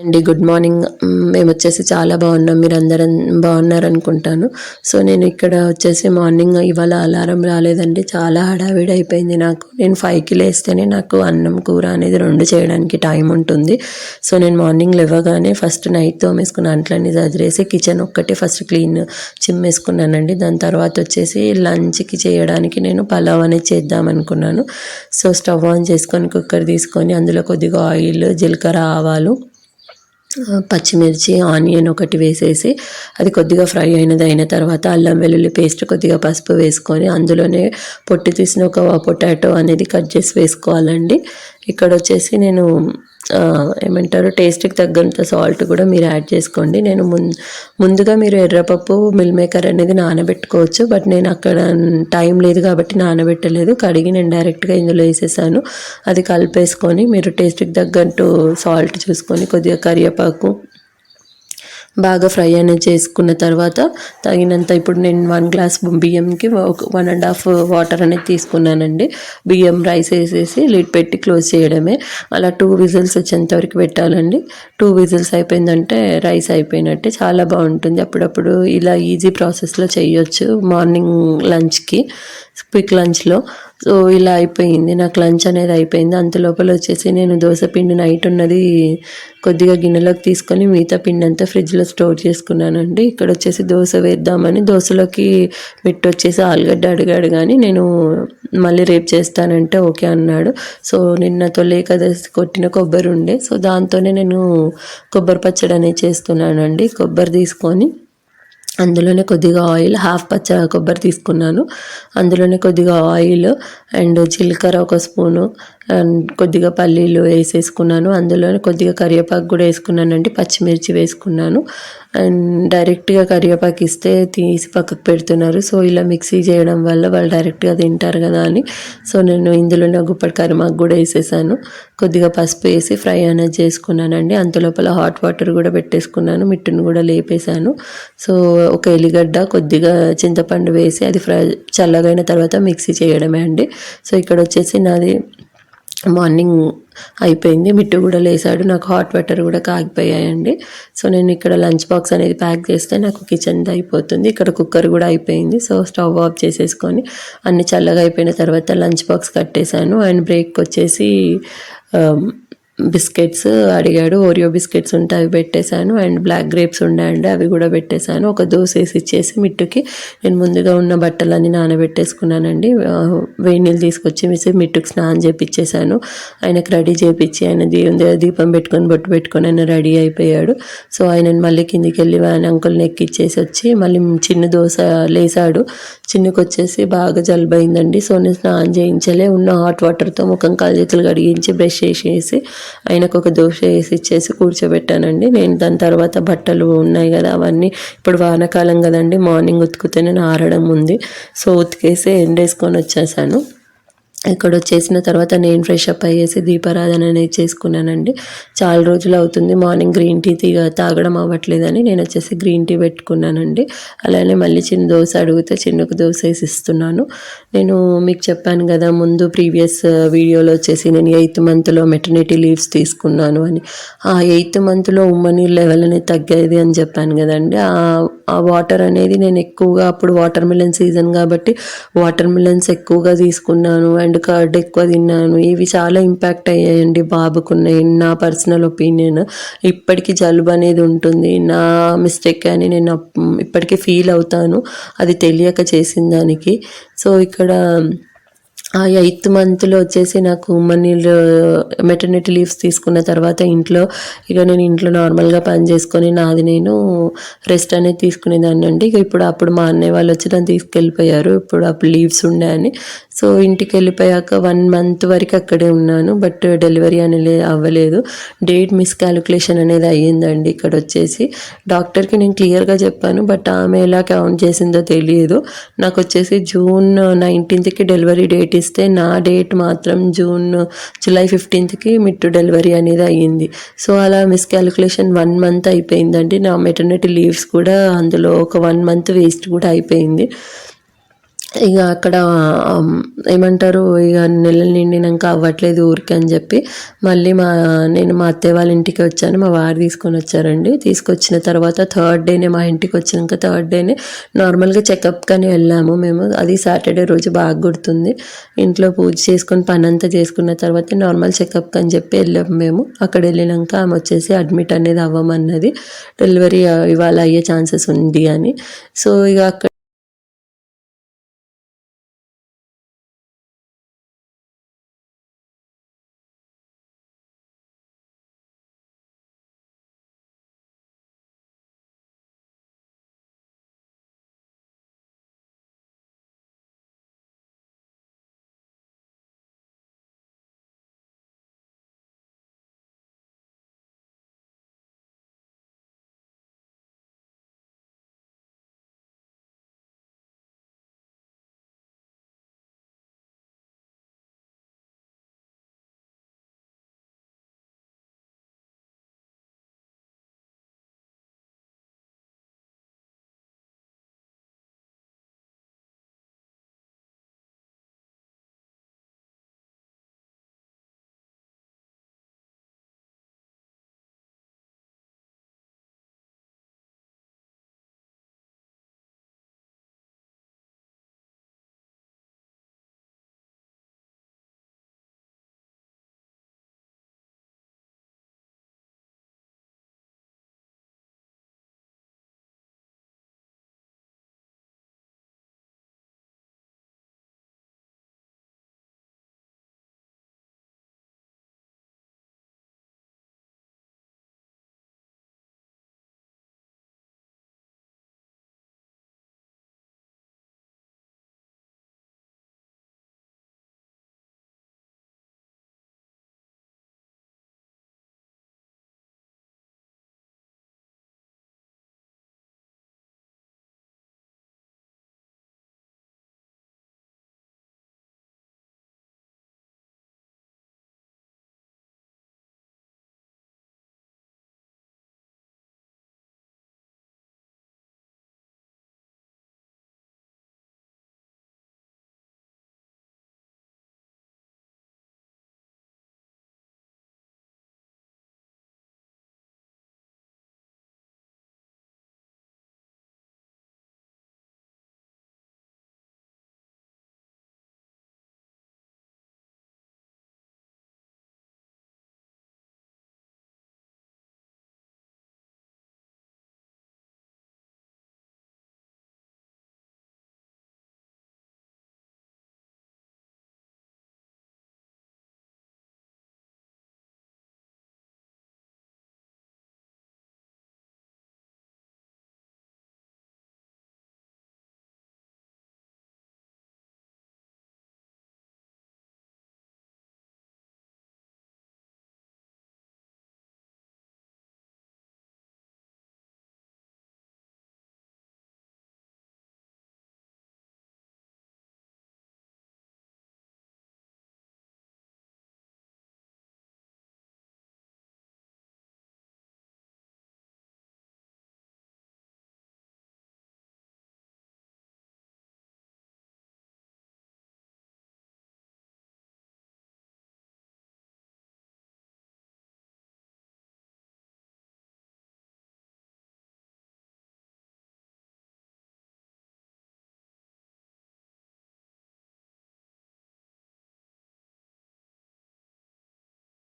అండి. Good morning. మేము వచ్చేసి చాలా బాగున్నాం. మీరు అందరం బాగున్నారనుకుంటాను. సో నేను ఇక్కడ వచ్చేసి మార్నింగ్ ఇవాళ అలారం రాలేదండి. చాలా హడావిడి అయిపోయింది నాకు. నేను ఫైవ్కి లేస్తేనే నాకు అన్నం కూర అనేది రెండు చేయడానికి టైం ఉంటుంది. సో నేను మార్నింగ్ లేవగానే ఫస్ట్ నైట్ తోమేసుకున్న అంట్లన్నీ చదిరేసి కిచెన్ ఒక్కటి ఫస్ట్ క్లీన్ చిమ్మేసుకున్నానండి. దాని తర్వాత వచ్చేసి లంచ్కి చేయడానికి నేను పలావ్ అనేది చేద్దాం అనుకున్నాను సో స్టవ్ ఆన్ చేసుకొని కుక్కర్ తీసుకొని అందులో కొద్దిగా ఆయిల్ జీలకర్ర ఆవాలు పచ్చిమిర్చి ఆనియన్ ఒకటి వేసేసి అది కొద్దిగా ఫ్రై అయినది అయిన తర్వాత అల్లం వెల్లుల్లి పేస్ట్ కొద్దిగా పసుపు వేసుకొని అందులోనే పొట్టు తీసిన ఒక పొటాటో అనేది కట్ చేసి వేసుకోవాలండి. ఇక్కడ వచ్చేసి నేను ఏమంటారు టేస్ట్కి తగ్గంత సాల్ట్ కూడా మీరు యాడ్ చేసుకోండి. నేను ముం ముందుగా మీరు ఎర్రపప్పు మిల్ మేకర్ అనేది నానబెట్టుకోవచ్చు. బట్ నేను అక్కడ టైం లేదు కాబట్టి నానబెట్టలేదు. కడిగి నేను డైరెక్ట్గా ఇందులో వేసేసాను. అది కలిపేసుకొని మీరు టేస్ట్కి తగ్గట్టు సాల్ట్ చూసుకొని కొద్దిగా కరివేపాకు బాగా ఫ్రై అనేది చేసుకున్న తర్వాత తగినంత ఇప్పుడు నేను వన్ గ్లాస్ బియ్యంకి ఒక వన్ అండ్ హాఫ్ వాటర్ అనేది తీసుకున్నానండి. బియ్యం రైస్ వేసేసి లిడ్ పెట్టి క్లోజ్ చేయడమే. అలా టూ విజిల్స్ వచ్చేంత వరకు పెట్టాలండి. టూ విజిల్స్ అయిపోయిందంటే రైస్ అయిపోయినట్టే. చాలా బాగుంటుంది. అప్పుడప్పుడు ఇలా ఈజీ ప్రాసెస్లో చేయొచ్చు మార్నింగ్ లంచ్కి క్విక్ లంచ్లో. సో ఇలా అయిపోయింది. నాకు లంచ్ అనేది అయిపోయింది. అంత లోపల వచ్చేసి నేను దోశ పిండి నైట్ ఉన్నది కొద్దిగా గిన్నెలోకి తీసుకొని మిగతా పిండి అంతా ఫ్రిడ్జ్లో స్టోర్ చేసుకున్నానండి. ఇక్కడ వచ్చేసి దోశ వేద్దామని దోశలోకి మిట్టు వచ్చేసి ఆలుగడ్డ అడిగాడు కానీ నేను మళ్ళీ రేపు చేస్తానంటే ఓకే అన్నాడు. సో నిన్న తొలి ఏకాదశి కొట్టిన కొబ్బరి ఉండే. సో దాంతోనే నేను కొబ్బరి పచ్చడి అనేది చేస్తున్నానండి. కొబ్బరి తీసుకొని అందులోనే కొద్దిగా ఆయిల్ హాఫ్ పచ్చ కొబ్బరి తీసుకున్నాను. అందులోనే కొద్దిగా ఆయిల్ అండ్ జీలకర్ర ఒక స్పూను కొద్దిగా పల్లీలు వేసేసుకున్నాను. అందులోనే కొద్దిగా కరివేపాకు కూడా వేసుకున్నానండి. పచ్చిమిర్చి వేసుకున్నాను. అండ్ డైరెక్ట్గా కరివేపాకు ఇస్తే తీసి పక్కకు పెడుతున్నారు. సో ఇలా మిక్సీ చేయడం వల్ల వాళ్ళు డైరెక్ట్గా తింటారు కదా అని. సో నేను ఇందులోనే గుప్పటి కరిమాకు కూడా వేసేసాను. కొద్దిగా పసుపు వేసి ఫ్రై అనేది చేసుకున్నానండి. అంత లోపల హాట్ వాటర్ కూడా పెట్టేసుకున్నాను. మిట్టును కూడా లేపేశాను. సో ఒక ఎల్లిగడ్డ కొద్దిగా చింతపండు వేసి అది ఫ్రై చల్లగైన తర్వాత మిక్సీ చేయడమే అండి. సో ఇక్కడ వచ్చేసి నాది మార్నింగ్ అయిపోయింది. మిట్టు కూడా లేసాడు. నాకు హాట్ వాటర్ కూడా కాగిపోయాయండి. సో నేను ఇక్కడ లంచ్ బాక్స్ అనేది ప్యాక్ చేస్తే నాకు కిచెన్ అయిపోతుంది. ఇక్కడ కుక్కర్ కూడా అయిపోయింది. సో స్టవ్ ఆఫ్ చేసేసుకొని అన్ని చల్లగా అయిపోయిన తర్వాత లంచ్ బాక్స్ కట్టేశాను. అండ్ బ్రేక్ వచ్చేసి బిస్కెట్స్ అడిగాడు. ఓరియో బిస్కెట్స్ ఉంటే అవి పెట్టేశాను. అండ్ బ్లాక్ గ్రేప్స్ ఉండండి అవి కూడా పెట్టేశాను. ఒక దోశ వేసి ఇచ్చేసి మిట్టుకి నేను ముందుగా ఉన్న బట్టలన్నీ నానబెట్టేసుకున్నానండి. వేడి నీళ్ళు తీసుకొచ్చి మిసి మిట్టుకు స్నానం చేపించేశాను ఆయనకు రెడీ చేపించి ఆయన దీ- దీపం పెట్టుకొని బొట్టు పెట్టుకొని ఆయన రెడీ అయిపోయాడు. సో ఆయనను మళ్ళీ కిందికి వెళ్ళి ఆయన అంకుల్ని ఎక్కిచ్చేసి వచ్చి మళ్ళీ చిన్న దోశ లేసాడు. చిన్నకి వచ్చేసి బాగా జలుబైందండి. సో నేను స్నానం చేయించలే. ఉన్న హాట్ వాటర్తో ముఖం కాలు చేతులు కడిగించి బ్రష్ చేసేసి ఆయనకు ఒక దోశ వేసి ఇచ్చేసి కూర్చోబెట్టానండి. నేను దాని తర్వాత బట్టలు ఉన్నాయి కదా అవన్నీ. ఇప్పుడు వానాకాలం కదండి మార్నింగ్ ఉతికితే నేను ఆరడం ఉంది. సో ఉతికేసి ఎండేసుకొని వచ్చేసాను. ఇక్కడ వచ్చేసిన తర్వాత నేను ఫ్రెష్ అప్ అయ్యేసి దీపారాధన అనేది చేసుకున్నానండి. చాలా రోజులు అవుతుంది. మార్నింగ్ గ్రీన్ టీ తీగ తాగడం అవ్వట్లేదని నేను వచ్చేసి గ్రీన్ టీ పెట్టుకున్నానండి. అలానే మళ్ళీ చిన్న దోశ అడిగితే చిన్నకు దోశ వేసి ఇస్తున్నాను. నేను మీకు చెప్పాను కదా ముందు ప్రీవియస్ వీడియోలో వచ్చేసి నేను ఎయిత్ మంత్లో మెటర్నిటీ లీవ్స్ తీసుకున్నాను అని. ఆ ఎయిత్ మంత్లో ఉమ్మని లెవెల్ అనేది తగ్గేది అని చెప్పాను కదండి. ఆ ఆ వాటర్ అనేది నేను ఎక్కువగా అప్పుడు వాటర్ మిలన్ సీజన్ కాబట్టి వాటర్ మిలన్స్ ఎక్కువగా తీసుకున్నాను. అండ్ కర్డ్ ఎక్కువ తిన్నాను. ఇవి చాలా ఇంపాక్ట్ అయ్యాయండి బాబుకున్నాయి నా పర్సనల్ ఒపీనియన్ ఇప్పటికీ జలుబు అనేది ఉంటుంది. నా మిస్టేక్ అని నేను ఇప్పటికీ ఫీల్ అవుతాను. అది తెలియక చేసిన దానికి. సో ఇక్కడ ఆ ఎయిత్ మంత్లో వచ్చేసి నాకు మనీలు మెటర్నిటీ లీవ్స్ తీసుకున్న తర్వాత ఇంట్లో ఇక నేను ఇంట్లో నార్మల్గా పని చేసుకొని నాది నేను రెస్ట్ అనేది తీసుకునేదాన్ని అండి. ఇక ఇప్పుడు అప్పుడు మా అన్నయ్య వాళ్ళు వచ్చి నన్ను తీసుకెళ్ళిపోయారు. ఇప్పుడు అప్పుడు లీవ్స్ ఉండే అని. సో ఇంటికి వెళ్ళిపోయాక వన్ మంత్ వరకు అక్కడే ఉన్నాను బట్ డెలివరీ అనేది అవ్వలేదు. డేట్ మిస్ క్యాలిక్యులేషన్ అనేది అయ్యిందండి ఇక్కడ వచ్చేసి. డాక్టర్కి నేను క్లియర్గా చెప్పాను బట్ ఆమె ఎలా కౌంట్ చేసిందో తెలియదు. నాకు వచ్చేసి జూన్ నైన్టీన్త్కి డెలివరీ డేట్ ఇస్తే నా డేట్ మాత్రం జూన్ జూలై ఫిఫ్టీన్త్కి మిట్టు డెలివరీ అనేది అయ్యింది. సో అలా మిస్ క్యాలిక్యులేషన్ వన్ మంత్ అయిపోయిందండి. నా మెటర్నిటీ లీవ్స్ కూడా అందులో ఒక వన్ మంత్ వేస్ట్ కూడా అయిపోయింది. ఇక అక్కడ ఏమంటారు ఇక నెలలు నిండినాక అవ్వట్లేదు ఊరికి అని చెప్పి మళ్ళీ మా నేను మా అత్తయ్య వాళ్ళ ఇంటికి వచ్చాను. మా వారు తీసుకొని వచ్చారండి. తీసుకొచ్చిన తర్వాత థర్డ్ డేనే మా ఇంటికి వచ్చినాక థర్డ్ డేనే నార్మల్గా చెకప్ కానీ వెళ్ళాము మేము. అది సాటర్డే రోజు బాగా గుర్తుంది. ఇంట్లో పూజ చేసుకొని పని అంతా చేసుకున్న తర్వాత నార్మల్ చెకప్ అని చెప్పి వెళ్ళాము మేము. అక్కడ వెళ్ళినాక ఆమె వచ్చేసి అడ్మిట్ అనేది అవ్వమన్నది. డెలివరీ ఇవాళ అయ్యే ఛాన్సెస్ ఉంది అని. సో ఇక అక్కడ